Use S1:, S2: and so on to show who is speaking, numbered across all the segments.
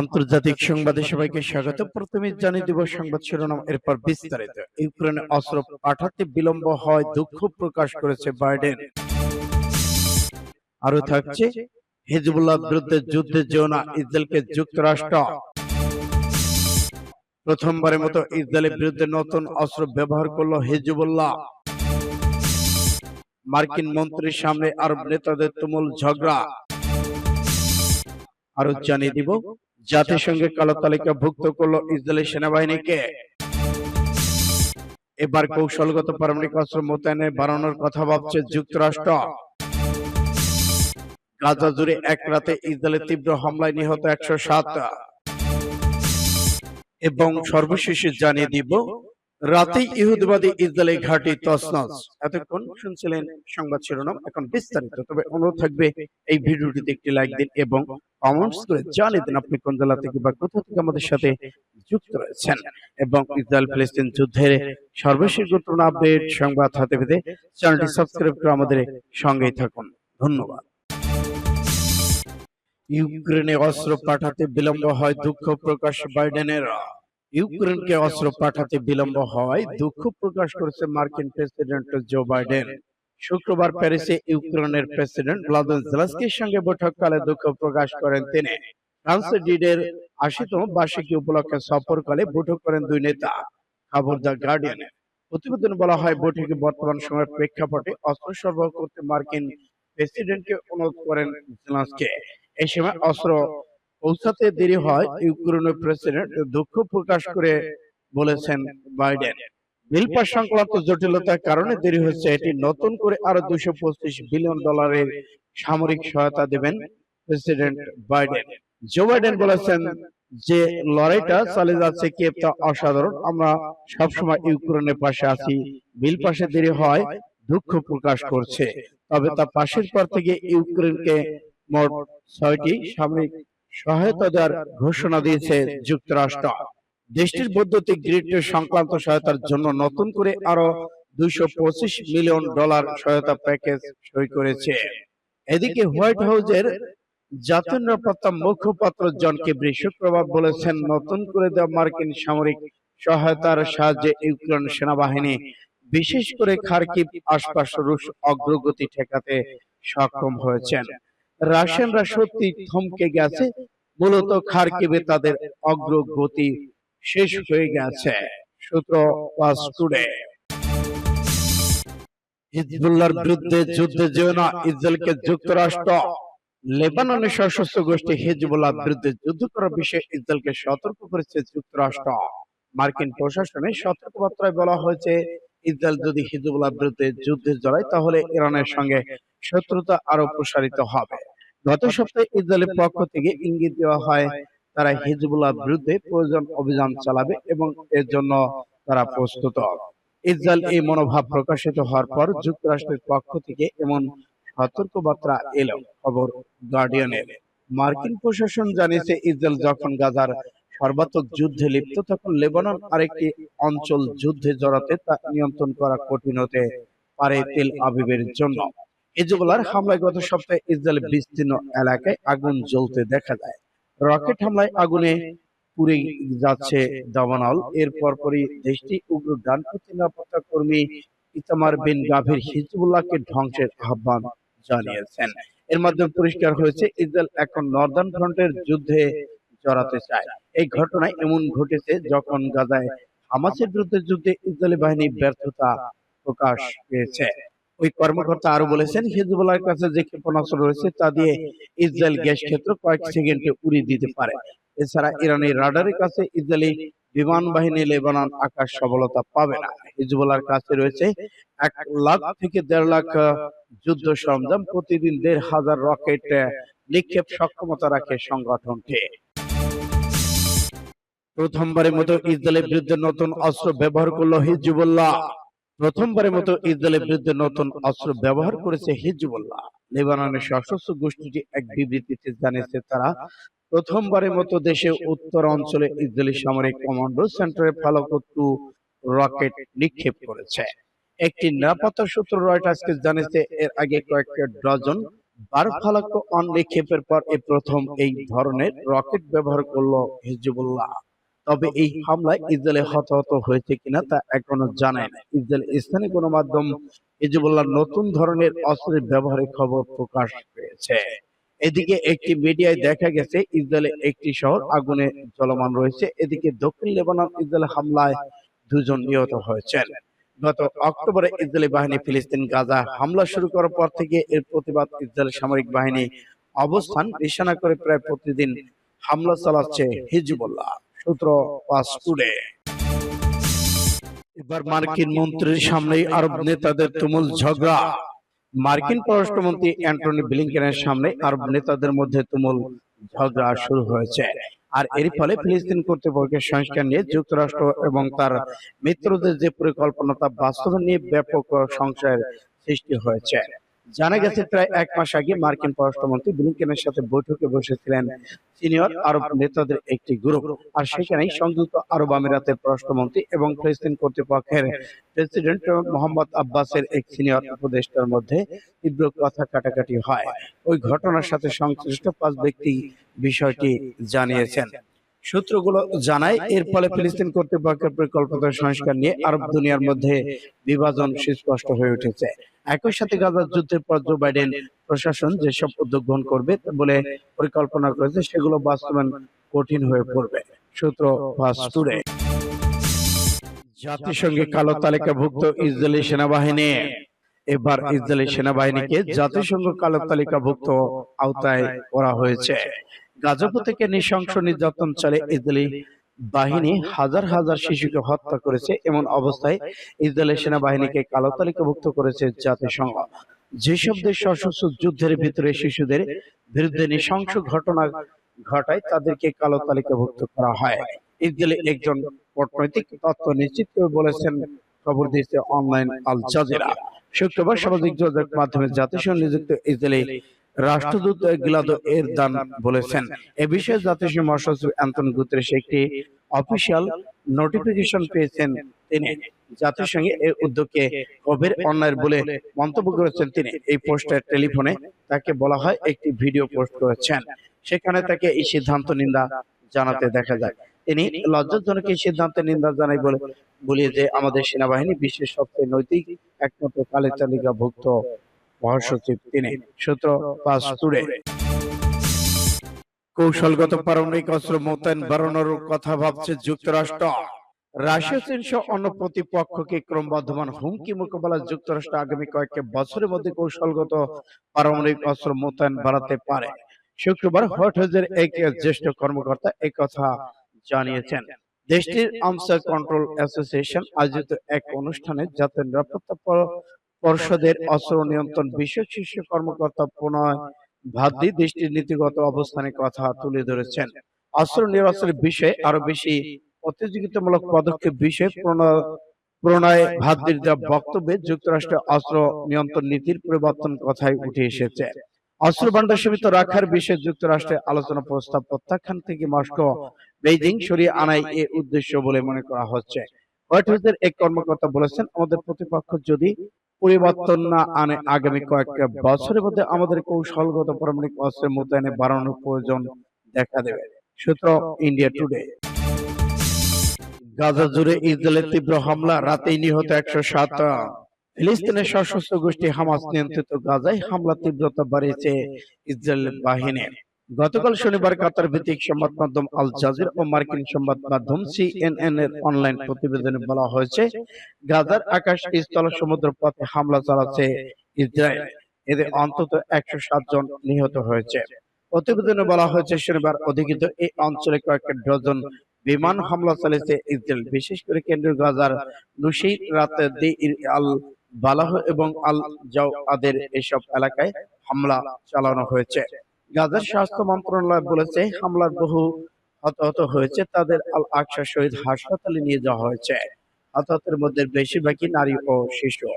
S1: আন্তর্জাতিক সংবাদে সবাইকে স্বাগত। প্রথমে জানিয়ে দিব সংবাদ শিরোনাম। এরপর বিস্তারিত। ইউক্রেনে অস্ত্র পাঠাতে বিলম্ব হয় দুঃখ প্রকাশ করেছে বাইডেন। আরও থাকছে হিজবুল্লাহ বিরুদ্ধে যুদ্ধে যেও না ইসরায়েলকে যুক্তরাষ্ট্র। প্রথমবারের মতো ইসরায়েলের বিরুদ্ধে নতুন অস্ত্র ব্যবহার করল হিজবুল্লাহ। মার্কিন মন্ত্রীর সামনে আরব নেতাদের তুমুল ঝগড়া। আরও জানিয়ে দিব জাতিসংঘের কালো তালিকাভুক্ত করল ইসরায়েলি সেনাবাহিনীকে। এবার কৌশলগত পারমাণবিক অস্ত্র মোতায়েনে বাড়ানোর কথা ভাবছে যুক্তরাষ্ট্র। গাজা জুড়ে এক রাতে ইসরায়েলের তীব্র হামলায় নিহত একশো সাত এবং সর্বশেষে জানিয়ে দিব রাতে ইহুদিবাদী ইসরায়েলি ঘাঁটি তসনস এতক্ষণ শুনছিলেন সংবাদ শিরোনাম এখন বিস্তারিত। তবে অনুরোধ থাকবে এই ভিডিওটিতে একটি লাইক দিন এবং কমেন্টস করে জানিয়ে দিন আপনি কোন জেলা থেকে বা কোথা থেকে আমাদের সাথে যুক্ত রয়েছেন। এবং ইসরায়েল ফিলিস্তিন যুদ্ধের সর্বশেষ গুরুত্বপূর্ণ আপডেট সংবাদ হাতে পেতে চ্যানেলটি সাবস্ক্রাইব করে আমাদের সঙ্গেই থাকুন। ধন্যবাদ। ইউক্রেনে অস্ত্র পাঠাতে বিলম্ব হয় দুঃখ প্রকাশ বাইডেনের। ইউক্রেনকে অস্ত্র পাঠাতে বিলম্ব হওয়ায় দুঃখ প্রকাশ করেছে মার্কিন প্রেসিডেন্ট জো বাইডেন। শুক্রবার প্যারিসে ইউক্রেনের প্রেসিডেন্ট ভ্লাদিমির জেলেনস্কির সঙ্গে বৈঠককালে দুঃখ প্রকাশ করেন তিনি। ফ্রান্সের ডিডের আশিতম বার্ষিকী উপলক্ষে সফরকালে বৈঠক করেন দুই নেতা। খবর দ্য গার্ডিয়ানে প্রতিবেদন বলা হয় বৈঠকে বর্তমান সময়ের প্রেক্ষাপটে অস্ত্র সরবরাহ করতে মার্কিন প্রেসিডেন্টকে অনুরোধ করেন জেলেনস্কি এই সময় অস্ত্র পৌঁছাতে দেরি হয় ইউক্রেনের প্রেসিডেন্ট দুঃখ প্রকাশ করে বলেছেন বাইডেন। বিল পাস সংক্রান্ত জটিলতার কারণে দেরি হচ্ছে এটি নতুন করে আরও দুশো পঁচিশ বিলিয়ন ডলারের সামরিক সহায়তা দেবেন প্রেসিডেন্ট বাইডেন। জো বাইডেন বলেছেন যে লড়াইটা চালিয়ে যাচ্ছে কি তা অসাধারণ। আমরা সবসময় ইউক্রেনের পাশে আছি বিল পাশে দেরি হয় দুঃখ প্রকাশ করছে। তবে তা পাশের পর থেকে ইউক্রেনকে মোট ছয়টি সামরিক সহায়তা দেওয়ার ঘোষণা দিয়েছে যুক্তরাষ্ট্র। দেশটির বৈদ্যুতিক গ্রিড সংক্রান্ত সহায়তার জন্য নতুন করে আরও দুইশো মিলিয়ন ডলার সহায়তা প্যাকেজ সই করেছে। এদিকে হোয়াইট হাউসের জাতীয় নিরাপত্তা মুখপাত্র জন কেব্রি শুক্রবার বলেছেন নতুন করে দেওয়া মার্কিন সামরিক সহায়তার সাহায্যে ইউক্রেন সেনাবাহিনী বিশেষ করে খার্কিব আশপাশ রুশ অগ্রগতি ঠেকাতে সক্ষম হয়েছেন। রাশিয়ানরা সত্যি থমকে গেছে, মূলত খার্কিবে তাদের অগ্রগতি শেষ হয়ে গেছে, সূত্র ওয়াজ টুডে। হিজবুল্লাহর বিরুদ্ধে যুদ্ধে যেও না, ইসরায়েলকে যুক্তরাষ্ট্র, লেবাননের সশস্ত্র গোষ্ঠী হিজবুল্লাহর বিরুদ্ধে যুদ্ধ করার বিষয়ে ইসরায়েলকে সতর্ক করেছে যুক্তরাষ্ট্র। মার্কিন প্রশাসনে সতর্কবার্তায় বলা হয়েছে, ইসরায়েল যদি হিজবুল্লাহর বিরুদ্ধে যুদ্ধে জড়ায়, তাহলে ইরানের সঙ্গে শত্রুতা আরও প্রসারিত হবে। গত সপ্তাহে ইসরায়েলের পক্ষ থেকে ইঙ্গিত দেওয়া হয়, তারা হিজবুল্লাহ বিরুদ্ধে প্রয়োজন অভিযান চালাবে এবং এর জন্য তারা প্রস্তুত। ইসরায়েল এই মনোভাব প্রকাশিত হওয়ার পর যুক্তরাষ্ট্রের পক্ষ থেকে এমন সতর্কবার্তা এলো। খবর গার্ডিয়ানের। মার্কিন প্রশাসন জানিয়েছে, ইসরায়েল যখন গাজার সর্বাত্মক যুদ্ধে লিপ্ত, তখন লেবানন আরেকটি অঞ্চল যুদ্ধে জড়াতে তা নিয়ন্ত্রণ করা কঠিন হতে পারে তেল আবিবের জন্য। হিজবুল্লাহর হামলায় গত সপ্তাহে ইসরায়েল বিস্তীর্ণ এলাকায় আগুন জ্বলতে দেখা যায়। রকেট হামলায় আগুনে পুড়ে যাচ্ছে দাবানল। এর পরপরই দেশটি উগ্র ডানপন্থী নিরাপত্তা কর্মী ইতামার বিন গাভীর হিজবুল্লাহকে ধ্বংসের আহ্বান জানিয়েছেন। এর মাধ্যমে পরিষ্কার হয়েছে ইসরায়েল এখন নর্দার্ন ফ্রন্টের যুদ্ধে জড়াতে চায়। এই ঘটনায় এমন ঘটেছে যখন গাজায় হামাসের বিরুদ্ধে যুদ্ধে ইসরায়েলি বাহিনী ব্যর্থতা প্রকাশ পেয়েছে। ওই কর্মকর্তা আরও বলেছেন, হিজবুল্লাহর কাছে যে ক্ষেপণাস্ত্র রয়েছে তা দিয়ে ইসরায়েল গ্যাস ক্ষেত্র কয়েক সেকেন্ডে উড়িয়ে দিতে পারে। এছাড়া ইরানের রাডারের কাছে ইসরায়েলি বিমান বাহিনী লেবানন আকাশ সফলতা পাবে না। হিজবুল্লাহর কাছে রয়েছে এক লাখ থেকে দেড় লাখ যুদ্ধ সরঞ্জাম, প্রতিদিন দেড় হাজার রকেট নিক্ষেপ সক্ষমতা রাখে সংগঠনটি। প্রথমবারের মতো ইসরায়েলের বিরুদ্ধে নতুন অস্ত্র ব্যবহার করল হিজবুল্লাহ। প্রথমবারের মতো ইসরায়েলের বিরুদ্ধে নতুন অস্ত্র ব্যবহার করেছে হিজবুল্লাহ। লেবাননের সশস্ত্র গোষ্ঠীটি এক বিবৃতিতে জানিয়েছে তারা প্রথমবারের মতো দেশে উত্তর অঞ্চলে ইসরায়েলি সামরিক কমান্ডো সেন্টারে ফালাকো টু রকেট নিক্ষেপ করেছে। একটি নিরাপত্তা সূত্র রয়টার্সকে জানিয়েছে এর আগে কয়েক ডজন বার বারফালাক্ষ অন নিক্ষেপের পর এই প্রথম এই ধরনের রকেট ব্যবহার করল হিজবুল্লাহ। তবে এই হামলায় ইসরায়েলে হতাহত হয়েছে কিনা তা এখনও জানায় না ইসরায়েল স্থানীয় গণমাধ্যম হিজবুল্লাহ নতুন ধরনের অস্ত্রের ব্যবহারের খবর প্রকাশ পেয়েছে। এদিকে একটি মিডিয়ায় দেখা গেছে ইসরায়েলে একটি শহর আগুনে চলমান রয়েছে। এদিকে দক্ষিণ লেবানন ইসরায়েল হামলায় দুজন নিহত হয়েছেন। গত অক্টোবরে ইসরায়েলি বাহিনী ফিলিস্তিন গাজা হামলা শুরু করার পর থেকে এর প্রতিবাদ ইসরায়েল সামরিক বাহিনী অবস্থান নিশানা করে প্রায় প্রতিদিন হামলা চালাচ্ছে হিজবুল্লাহ সূত্র পাস টুডে এবার মার্কিন মন্ত্রীর সামনেই আরব নেতাদের তুমুল ঝগড়া। মার্কিন পররাষ্ট্রমন্ত্রী অ্যান্টনি ব্লিংকেনের সামনে আরব নেতাদের মধ্যে তুমুল ঝগড়া শুরু হয়েছে। আর এর ফলে ফিলিস্তিন কর্তৃপক্ষের সংস্কার নিয়ে যুক্তরাষ্ট্র এবং তার মিত্রদের যে পরিকল্পনা তা বাস্তবায়ন নিয়ে ব্যাপক সংশয়ের সৃষ্টি হয়েছে। জানা গেছে প্রায় এক মাস আগে মার্কিন পররাষ্ট্রমন্ত্রী ব্লিংকেনের সাথে বৈঠকে বসেছিলেন সিনিয়র আরব নেতাদের একটি গ্রুপ। আর সেখানেই সংযুক্ত আরব আমিরাতের পররাষ্ট্রমন্ত্রী এবং ফিলিস্তিন কর্তৃপক্ষের প্রেসিডেন্ট মোহাম্মদ আব্বাসের এক সিনিয়র উপদেষ্টার মধ্যে তীব্র কথা কাটাকাটি হয়। ওই ঘটনার সাথে সংশ্লিষ্ট পাঁচ ব্যক্তি বিষয়টি জানিয়েছেন। সূত্রগুলো জানায় এর ফলে ফিলিস্তিন কর্তৃপক্ষের পরিকল্পিত সংস্কার নিয়ে আরব দুনিয়ার মধ্যে বিভাজন সুস্পষ্ট হয়ে উঠেছে। একই সাথে গাজার যুদ্ধের পর জো বাইডেন প্রশাসন যেসব উদ্যোগ গ্রহণ করবে বলে পরিকল্পনা করেছে, সেগুলো বাস্তবায়ন কঠিন হয়ে পড়বে। সূত্র ফাস্ট টুডে জাতিসংঘে কালো তালিকাভুক্ত ইসরায়েলি সেনাবাহিনী। এবার ইসরায়েলি সেনাবাহিনীকে জাতিসংঘ কালো তালিকাভুক্ত আওতায় করা হয়েছে। গাজাপু থেকে নৃশংস নির্যাতন চলে ইসরায়েলি বাহিনী হাজার হাজার শিশুকে হত্যা করেছে এমন অবস্থায় ইসরায়েলের সেনাবাহিনীকে কালো তালিকাভুক্ত করেছে জাতিসংঘ। যেসব দেশ সশস্ত্র যুদ্ধের ভিতরে শিশুদের বিরুদ্ধে নৃশংস ঘটনা ঘটায় তাদেরকে কালো তালিকাভুক্ত করা হয়। ইসরায়েলি একজন কূটনৈতিক তথ্য নিশ্চিত করে বলেছেন খবর দিয়েছে অনলাইন আল জাজিরা। শুক্রবার সামাজিক যোগাযোগ মাধ্যমে জাতিসংঘ নিযুক্ত ইসরায়েলি রাষ্ট্রদূত গিলাদো এর দান বলেছেন। এ বিষয়ে জাতিসংঘ মহাসচিব অ্যান্টনি গুতেরেস একটি অফিসিয়াল নোটিফিকেশন পেয়েছেন তিনি। জাতিসংঘে এই উদ্যোগকে গভীর অন্যায় বলে মন্তব্য করেছেন তিনি। এই পোস্টের টেলিফোনে তাকে বলা হয় একটি ভিডিও পোস্ট করেছেন। সেখানে তাকে এই সিদ্ধান্ত নিন্দা জানাতে দেখা যায়। তিনি লজ্জাজনক এই সিদ্ধান্তের নিন্দা জানাই বলে বলিয়ে যে আমাদের সেনাবাহিনী বিশ্বের সবচেয়ে নৈতিক একমাত্র কালে তালিকাভুক্ত মহাসচিব তিনি সূত্র টুডে কৌশলগত পারমাণবিক অস্ত্র মোতায়েন বাড়ানোর কথা ভাবছে যুক্তরাষ্ট্র। রাশিয়া অন্য প্রতিপক্ষকে ক্রমবর্ধমান হুমকি মোকাবেলায় যুক্তরাষ্ট্র আগামী বছরের মধ্যে কৌশলগত পারমাণবিক অস্ত্র মোতায়েন বাড়াতে পারে। শুক্রবার হোয়াইট হাউসের এক জ্যেষ্ঠ কর্মকর্তা কথা জানিয়েছেন। দেশটির আর্মস কন্ট্রোল অ্যাসোসিয়েশন আয়োজিত এক অনুষ্ঠানে জাতীয় নিরাপত্তা পর্ষদের অস্ত্র নিয়ন্ত্রণ বিষয়ক শীর্ষ কর্মকর্তা প্রণয় ভাদ্দি দেশটির নীতিগত অবস্থানের কথা তুলে ধরেছেন। অস্ত্র নিরস্ত্রের বিষয়ে আরও বেশি প্রতিযোগিতামূলক পদক্ষেপ বিষয়ে প্রণয় প্রণয় ভাদ্দির দেওয়া বক্তব্যে যুক্তরাষ্ট্রের অস্ত্র নিয়ন্ত্রণ নীতির পরিবর্তন কথাই উঠে এসেছে। অস্ত্র ভান্ডার সীমিত রাখার বিষয়ে যুক্তরাষ্ট্রের আলোচনা প্রস্তাব প্রত্যাখ্যান থেকে মস্কো বেইজিং সরিয়ে আনাই এ উদ্দেশ্য বলে মনে করা হচ্ছে। হোয়াইট হাউসের এক কর্মকর্তা বলেছেন আমাদের প্রতিপক্ষ যদি পরিবর্তন না আনে আগামী কয়েক বছরের মধ্যে আমাদের কৌশলগত পারমাণবিক অস্ত্রের মোতায়েনে বাড়ানোর প্রয়োজন দেখা দেবে। সূত্র ইন্ডিয়া টুডে। গাজা জুড়ে ইসরায়েলের তীব্র হামলা, রাতেই নিহত একশো সাত ফিলিস্তিনের সশস্ত্র গোষ্ঠী হামাস নিয়ন্ত্রিত গাজায় হামলা তীব্রতা বাড়িয়েছে ইসরায়েল বাহিনী। গতকাল শনিবার কাতার ভিত্তিক সংবাদ মাধ্যম আল জাজির ও মার্কিন সংবাদ মাধ্যম সিএনএন এর অনলাইন প্রতিবেদনে বলা হয়েছে গাজার আকাশ স্থল সমুদ্র পথে হামলা চালাচ্ছে ইসরায়েল। এতে অন্তত একশো সাত জন নিহত হয়েছে। প্রতিবেদনে বলা হয়েছে শনিবার অধিকৃত এই অঞ্চলে কয়েক ডজন বিমান হামলা চালিয়েছে ইসরায়েল। বিশেষ করে কেন্দ্রীয় গাজার নুসি রাতে দি আল বালাহ এবং আল জাও আদের এসব এলাকায় হামলা চালানো হয়েছে গাজার স্বাস্থ্য মন্ত্রণালয় বলেছে হামলার বহু হতাহত হয়েছে তাদের আল আকসা শহীদ হাসপাতালে নিয়ে যাওয়া হয়েছে। হতাহতের মধ্যে বেশিরভাগই নারী ও শিশু।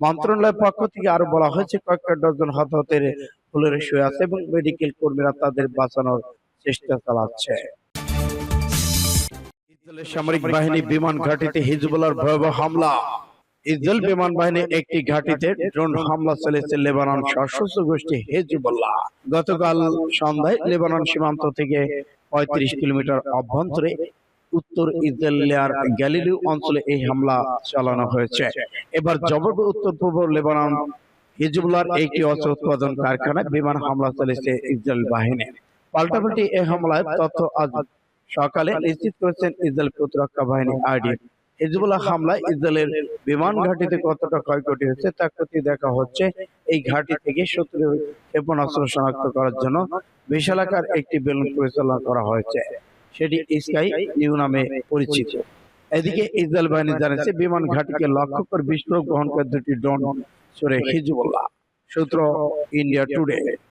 S1: মন্ত্রণালয়ের পক্ষ থেকে আরও বলা হয়েছে কয়েক ডজন হতাহতের ফুলের শুয়ে আছে এবং মেডিকেল কর্মীরা তাদের বাঁচানোর চেষ্টা চালাচ্ছে। সামরিক বাহিনী বিমান ঘাটিতে হিজবুল্লাহর ভয়াবহ হামলা। ইসরায়েল বিমান বাহিনী একটি ঘাঁটিতে ড্রোন হামলা চালিয়েছে লেবানন সশস্ত্র গোষ্ঠী হেজবুল্লাহ। গতকাল সন্ধ্যায় লেবানন সীমান্ত থেকে পঁয়ত্রিশ কিলোমিটার অভ্যন্তরে উত্তর ইসরায়েলিয়ার গ্যালিলিও অঞ্চলে এই হামলা চালানো হয়েছে। এবার জবাবে উত্তর পূর্ব লেবানন হিজবুল্লাহর একটি অস্ত্র উৎপাদন কারখানায় বিমান হামলা চালিয়েছে ইসরায়েল বাহিনী। পাল্টাপাল্টি এই হামলায় তথ্য আজ সকালে নিশ্চিত করেছেন ইসরায়েল প্রতিরক্ষা বাহিনী আইডি। হিজবুল্লাহ হামলায় ইসরায়েলের বিমান ঘাঁটিতে কতটা ক্ষয়ক্ষতি হয়েছে তা ক্ষতি দেখা হচ্ছে। এই ঘাঁটি থেকে শত্রু ক্ষেপণাস্ত্র শনাক্ত করার জন্য বিশালাকার একটি বেলুন পরিচালনা করা হয়েছে। সেটি স্কাই নিউ নামে পরিচিত। এদিকে ইসরায়েল বাহিনী জানিয়েছে বিমান ঘাটিকে লক্ষ্য করে বিস্ফোরক বহন করে দুটি ড্রোন ছড়ে হিজবুল্লাহ। সূত্র ইন্ডিয়া টুডে